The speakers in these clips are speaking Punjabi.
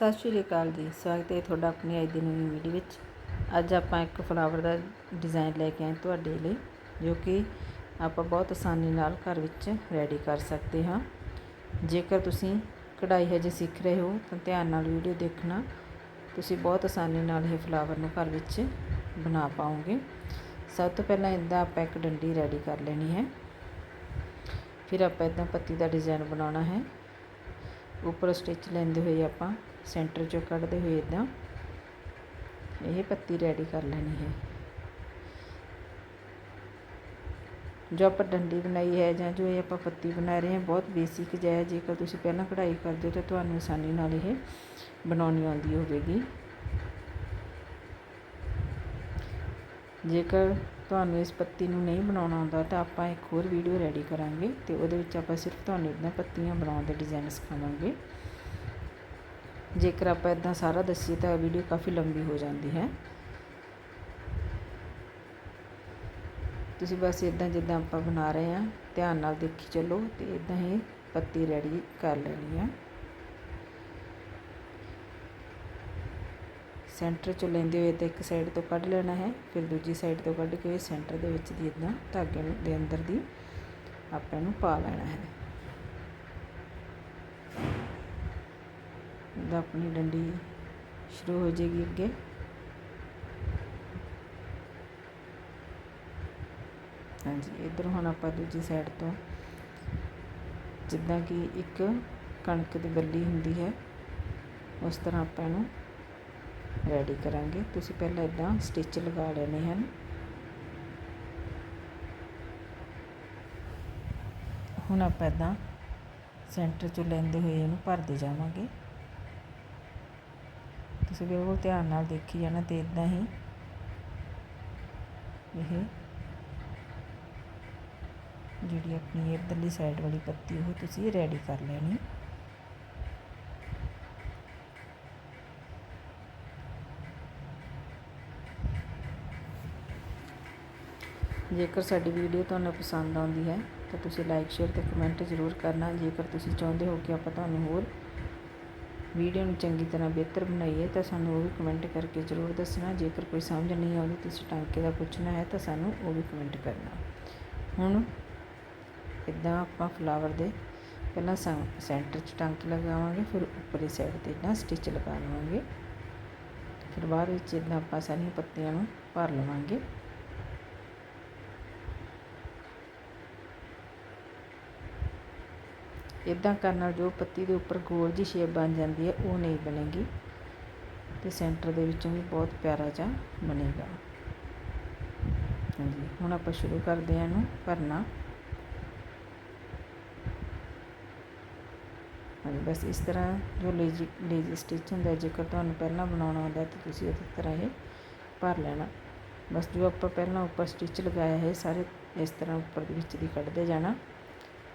ਸਤਿ ਸ਼੍ਰੀ ਅਕਾਲ ਜੀ, ਸਵਾਗਤ ਹੈ ਤੁਹਾਡਾ ਆਪਣੀ ਅੱਜ ਦੀ ਨਵੀਂ ਵੀਡੀਓ ਵਿੱਚ। ਅੱਜ ਆਪਾਂ ਇੱਕ ਫਲਾਵਰ ਦਾ ਡਿਜ਼ਾਈਨ ਲੈ ਕੇ ਆਏ ਤੁਹਾਡੇ ਲਈ, ਜੋ ਕਿ ਆਪਾਂ ਬਹੁਤ ਆਸਾਨੀ ਨਾਲ ਘਰ ਵਿੱਚ ਰੈਡੀ ਕਰ ਸਕਦੇ ਹਾਂ। ਜੇਕਰ ਤੁਸੀਂ ਕਢਾਈ ਹਜੇ ਸਿੱਖ ਰਹੇ ਹੋ, ਤਾਂ ਧਿਆਨ ਨਾਲ ਵੀਡੀਓ ਦੇਖਣਾ। ਤੁਸੀਂ ਬਹੁਤ ਆਸਾਨੀ ਨਾਲ ਇਹ ਫਲਾਵਰ ਨੂੰ ਘਰ ਵਿੱਚ ਬਣਾ ਪਾਓਗੇ। ਸਭ ਤੋਂ ਪਹਿਲਾਂ ਇਦਾਂ ਆਪਾਂ ਇੱਕ ਡੰਡੀ ਰੈਡੀ ਕਰ ਲੈਣੀ ਹੈ। ਫਿਰ ਆਪਾਂ ਇਦਾਂ ਪੱਤੀ ਦਾ ਡਿਜ਼ਾਈਨ ਬਣਾਉਣਾ ਹੈ। ਉੱਪਰ ਸਟਿਚ ਲੈਂਦੇ ਹੋਏ ਆਪਾਂ ਸੈਂਟਰ ਚੋਂ ਕੱਢਦੇ ਹੋਏ ਇਦਾਂ ਇਹ ਪੱਤੀ ਰੈਡੀ ਕਰ ਲੈਣੀ ਹੈ। ਜੋ ਆਪਾਂ ਡੰਡੀ ਬਣਾਈ ਹੈ ਜਾਂ ਜੋ ਇਹ ਆਪਾਂ ਪੱਤੀ ਬਣਾ ਰਹੇ ਹਾਂ, ਬਹੁਤ ਬੇਸਿਕ ਜਿਹਾ ਹੈ। ਜੇਕਰ ਤੁਸੀਂ ਪਹਿਲਾਂ ਕਢਾਈ ਕਰਦੇ ਹੋ ਤਾਂ ਤੁਹਾਨੂੰ ਆਸਾਨੀ ਨਾਲ ਇਹ ਬਣਾਉਣੀ ਆਉਂਦੀ ਹੋਵੇਗੀ। ਜੇਕਰ ਤੁਹਾਨੂੰ ਇਸ ਪੱਤੀ ਨੂੰ ਨਹੀਂ ਬਣਾਉਣਾ ਆਉਂਦਾ ਤਾਂ ਆਪਾਂ ਇੱਕ ਹੋਰ ਵੀਡੀਓ ਰੈਡੀ ਕਰਾਂਗੇ ਤੇ ਉਹਦੇ ਵਿੱਚ ਆਪਾਂ ਸਿਰਫ ਤੁਹਾਨੂੰ ਇਦਾਂ ਪੱਤੀਆਂ ਬਣਾਉਣ ਦੇ ਡਿਜ਼ਾਈਨ ਸਿਖਾਵਾਂਗੇ ਜੇਕਰ ਆਪਾਂ ਇਦਾਂ ਸਾਰਾ ਦੱਸੀਏ ਤਾਂ ਵੀਡੀਓ ਕਾਫੀ ਲੰਬੀ ਹੋ ਜਾਂਦੀ ਹੈ। ਤੁਸੀਂ ਬਸ ਇਦਾਂ ਜਿੱਦਾਂ ਆਪਾਂ ਬਣਾ ਰਹੇ ਹਾਂ, ਧਿਆਨ ਨਾਲ ਦੇਖੀ ਚੱਲੋ ਤੇ ਇਦਾਂ ਹੀ ਪੱਤੀ ਰੈਡੀ ਕਰ ਲੈਣੀ ਹੈ। ਸੈਂਟਰ ਚੋਂ ਲੈਂਦੇ ਹੋਏ ਤਾਂ ਇੱਕ ਸਾਈਡ ਤੋਂ ਕੱਢ ਲੈਣਾ ਹੈ, ਫਿਰ ਦੂਜੀ ਸਾਈਡ ਤੋਂ ਕੱਢ ਕੇ ਸੈਂਟਰ ਦੇ ਵਿੱਚ ਦੀ ਇਦਾਂ ਧਾਗੇ ਦੇ ਅੰਦਰ ਦੀ ਆਪਾਂ ਇਹਨੂੰ ਪਾ ਲੈਣਾ ਹੈ। ਦਾ ਆਪਣੀ ਡੰਡੀ ਸ਼ੁਰੂ ਹੋ ਜਾਏਗੀ ਅੱਗੇ। ਹਾਂਜੀ, ਇਧਰ ਹੁਣ ਆਪਾਂ ਦੂਜੀ ਸਾਈਡ ਤੋਂ, ਜਿੱਦਾਂ ਕਿ ਇੱਕ ਕਣਕ ਦੀ ਬੱਲੀ ਹੁੰਦੀ ਹੈ, ਉਸ ਤਰ੍ਹਾਂ ਆਪਾਂ ਇਹਨੂੰ ਰੈਡੀ ਕਰਾਂਗੇ। ਤੁਸੀਂ ਪਹਿਲਾਂ ਇਦਾਂ ਸਟਿਚ ਲਗਾ ਲੈਣੇ ਹਨ। ਹੁਣ ਆਪਾਂ ਇਦਾਂ ਸੈਂਟਰ ਚੋਂ ਲੈਂਦੇ ਹੋਏ ਇਹਨੂੰ ਭਰਦੇ ਜਾਵਾਂਗੇ। ਤੁਸੀਂ ਬਿਲਕੁਲ ਧਿਆਨ ਨਾਲ ਦੇਖੀ ਜਾਣਾ ਤੇ ਇਦਾਂ ਹੀ। ਇਹ ਜਿਹੜੀ ਆਪਣੀ ਇਧਰਲੀ ਸਾਈਡ ਵਾਲੀ ਪੱਤੀ, ਉਹ ਤੁਸੀਂ ਰੈਡੀ ਕਰ ਲੈਣੀ। ਜੇਕਰ ਸਾਡੀ ਵੀਡੀਓ ਤੁਹਾਨੂੰ ਪਸੰਦ ਆਉਂਦੀ ਹੈ, ਤਾਂ ਤੁਸੀਂ ਲਾਈਕ ਸ਼ੇਅਰ ਤੇ ਕਮੈਂਟ ਜ਼ਰੂਰ ਕਰਨਾ। ਜੇਕਰ ਤੁਸੀਂ ਚਾਹੁੰਦੇ ਹੋ ਕਿ ਆਪਾਂ ਤੁਹਾਨੂੰ ਹੋਰ ਵੀਡੀਓ ਨੂੰ ਚੰਗੀ ਤਰ੍ਹਾਂ ਬਿਹਤਰ ਬਣਾਈਏ ਤਾਂ ਸਾਨੂੰ ਉਹ ਵੀ ਕਮੈਂਟ ਕਰਕੇ ਜ਼ਰੂਰ ਦੱਸਣਾ। ਜੇਕਰ ਕੋਈ ਸਮਝ ਨਹੀਂ ਆਉਂਦੀ, ਤੁਸੀਂ ਟਾਂਕੇ ਦਾ ਪੁੱਛਣਾ ਹੈ ਤਾਂ ਸਾਨੂੰ ਉਹ ਵੀ ਕਮੈਂਟ ਕਰਨਾ। ਹੁਣ ਇਦਾਂ ਆਪਾਂ ਫਲਾਵਰ ਦੇ ਪਹਿਲਾਂ ਸੈਂਟਰ 'ਚ ਟਾਂਕੇ ਲਗਾਵਾਂਗੇ, ਫਿਰ ਉੱਪਰਲੀ ਸਾਈਡ ਤੇ ਇਦਾਂ ਸਟਿਚ ਲਗਾ ਲਵਾਂਗੇ। ਫਿਰ ਬਾਅਦ ਵਿੱਚ ਇਦਾਂ ਆਪਾਂ ਸਾਰੀਆਂ ਪੱਤੀਆਂ ਨੂੰ ਭਰ ਲਵਾਂਗੇ। ਇਦਾਂ ਕਰਨ ਨਾਲ ਜੋ ਪੱਤੀ ਦੇ ਉੱਪਰ ਗੋਲ ਜੀ ਸ਼ੇਪ ਬਣ ਜਾਂਦੀ ਹੈ, ਉਹ ਨਹੀਂ ਬਣੇਗੀ। ਤੇ ਸੈਂਟਰ ਦੇ ਵਿੱਚੋਂ ਵੀ ਬਹੁਤ ਪਿਆਰਾ ਜਿਹਾ ਬਣੇਗਾ। ਹਾਂਜੀ, ਹੁਣ ਆਪਾਂ ਸ਼ੁਰੂ ਕਰਦੇ ਹਾਂ ਇਹਨੂੰ ਭਰਨਾ। ਹਾਂਜੀ, ਬਸ ਇਸ ਤਰ੍ਹਾਂ ਜੋ ਲੇਜੀ ਲੇਜੀ ਸਟਿਚ ਹੁੰਦਾ, ਜੇਕਰ ਤੁਹਾਨੂੰ ਪਹਿਲਾਂ ਬਣਾਉਣਾ ਹੁੰਦਾ, ਤਾਂ ਤੁਸੀਂ ਉਸ ਤਰ੍ਹਾਂ ਇਹ ਭਰ ਲੈਣਾ। ਬਸ ਜੋ ਆਪਾਂ ਪਹਿਲਾਂ ਉੱਪਰ ਸਟਿਚ ਲਗਾਇਆ ਹੈ ਸਾਰੇ ਇਸ ਤਰ੍ਹਾਂ ਉੱਪਰ ਦੇ ਵਿੱਚ ਦੀ ਕੱਢਦੇ ਜਾਣਾ।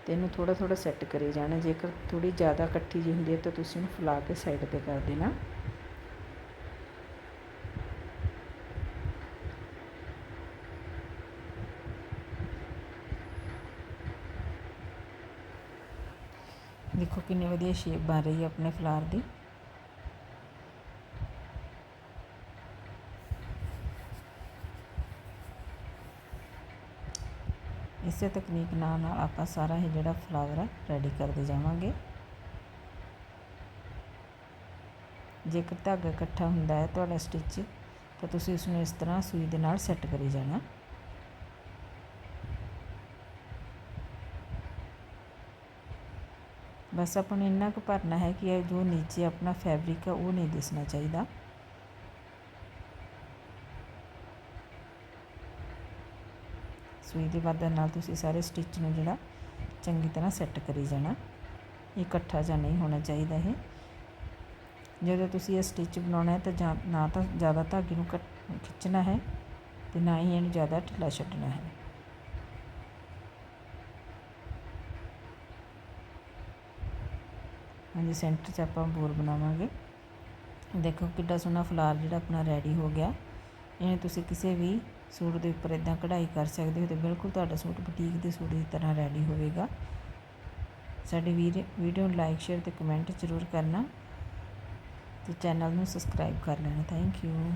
ਅਤੇ ਇਹਨੂੰ ਥੋੜ੍ਹਾ ਥੋੜ੍ਹਾ ਸੈੱਟ ਕਰੀ ਜਾਣਾ। ਜੇਕਰ ਥੋੜ੍ਹੀ ਜ਼ਿਆਦਾ ਇਕੱਠੀ ਜਿਹੀ ਹੁੰਦੀ ਹੈ ਤਾਂ ਤੁਸੀਂ ਇਹਨੂੰ ਫੁਲਾ ਕੇ ਸਾਈਡ ਤੇ ਕਰ ਦੇਣਾ। ਦੇਖੋ ਕਿੰਨੀ ਵਧੀਆ ਸ਼ੇਪ ਬਣ ਰਹੀ ਹੈ ਆਪਣੇ ਫਲਾਰ ਦੀ। ਇਸੇ ਤਕਨੀਕ ਨਾਲ ਨਾਲ ਆਪਾਂ ਸਾਰਾ ਇਹ ਜਿਹੜਾ ਫਲਾਵਰ ਹੈ ਰੈਡੀ ਕਰਦੇ ਜਾਵਾਂਗੇ। ਜੇਕਰ ਧਾਗਾ ਇਕੱਠਾ ਹੁੰਦਾ ਹੈ ਤੁਹਾਡਾ ਸਟਿਚ ਤਾਂ ਤੁਸੀਂ ਉਸ ਨੂੰ ਇਸ ਤਰ੍ਹਾਂ ਸੂਈ ਦੇ ਨਾਲ ਸੈੱਟ ਕਰੀ ਜਾਣਾ। ਬਸ ਆਪਾਂ ਨੂੰ ਇੰਨਾ ਕੁ ਭਰਨਾ ਹੈ ਕਿ ਇਹ ਜੋ ਨੀਚੇ ਆਪਣਾ ਫੈਬਰਿਕ ਹੈ ਉਹ ਨਹੀਂ ਦਿਸਣਾ ਚਾਹੀਦਾ। ਸੂਈ ਦੇ ਵਾਧਾ ਨਾਲ ਤੁਸੀਂ ਸਾਰੇ ਸਟਿਚ ਨੂੰ ਜਿਹੜਾ ਚੰਗੀ ਤਰ੍ਹਾਂ ਸੈੱਟ ਕਰੀ ਜਾਣਾ। ਇਕੱਠਾ ਜਾਂ ਨਹੀਂ ਹੋਣਾ ਚਾਹੀਦਾ ਇਹ। ਜਦੋਂ ਤੁਸੀਂ ਇਹ ਸਟਿਚ ਬਣਾਉਣਾ ਹੈ ਤਾਂ ਨਾ ਤਾਂ ਜ਼ਿਆਦਾ ਧਾਗੇ ਨੂੰ ਖਿੱਚਣਾ ਹੈ ਤੇ ਨਾ ਹੀ ਇਹਨੂੰ ਜ਼ਿਆਦਾ ਢਿੱਲਾ ਛੱਡਣਾ ਹੈ। ਹਾਂਜੀ ਸੈਂਟਰ 'ਚ ਆਪਾਂ ਬੋਰ ਬਣਾਵਾਂਗੇ। ਦੇਖੋ ਕਿੱਡਾ ਸੋਹਣਾ ਫਲਾਰ ਜਿਹੜਾ ਆਪਣਾ ਰੈਡੀ ਹੋ ਗਿਆ। ਇਹਨੇ ਤੁਸੀਂ ਕਿਸੇ ਵੀ ਸੂਟ ਦੇ ਉੱਪਰ ਇਦਾਂ ਕਢਾਈ ਕਰ ਸਕਦੇ ਹੋ ਤੇ ਬਿਲਕੁਲ ਤੁਹਾਡਾ ਸੂਟ ਬੁਟੀਕ ਦੇ ਸੂਟ ਦੀ ਤਰ੍ਹਾਂ ਰੈਡੀ ਹੋਵੇਗਾ। ਸਾਡੀ ਵੀਡੀਓ ਨੂੰ ਲਾਈਕ ਸ਼ੇਅਰ ਤੇ ਕਮੈਂਟ ਜ਼ਰੂਰ ਕਰਨਾ ਤੇ ਚੈਨਲ ਨੂੰ ਸਬਸਕ੍ਰਾਈਬ ਕਰ ਲੈਣਾ। Thank you